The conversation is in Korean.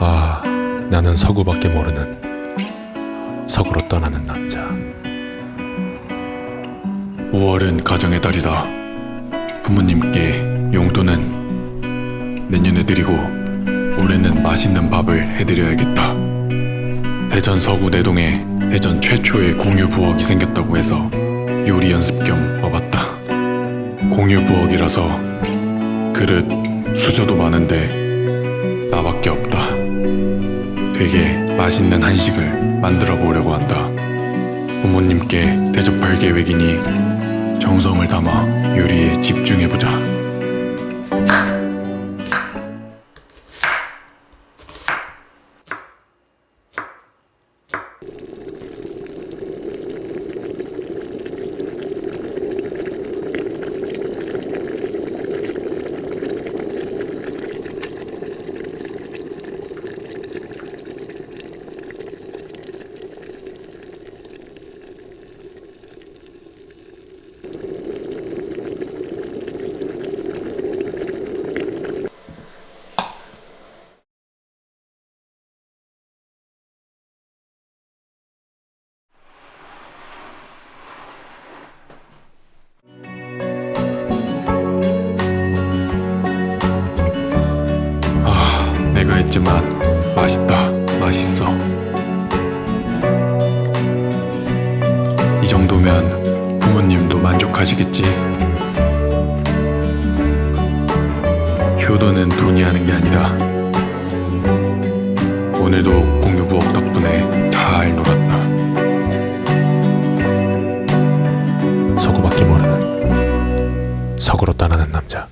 아, 나는 서구밖에 모르는 서구로 떠나는 남자. 5월은 가정의 달이다. 부모님께 용돈은 내년에 드리고 올해는 맛있는 밥을 해드려야겠다. 대전 서구 내동에 대전 최초의 공유 부엌이 생겼다고 해서 요리 연습 겸 와봤다. 공유 부엌이라서 그릇, 수저도 많은데 나밖에 없다. 되게 맛있는 한식을 만들어 보려고 한다. 부모님께 대접할 계획이니 정성을 담아 요리에 집 했지만 맛있다, 맛있어. 이 정도면 부모님도 만족하시겠지. 효도는 돈이 하는 게 아니다. 오늘도 공유 부엌 덕분에 잘 놀았다. 서구밖에 모르는 서구로 떠나는 남자.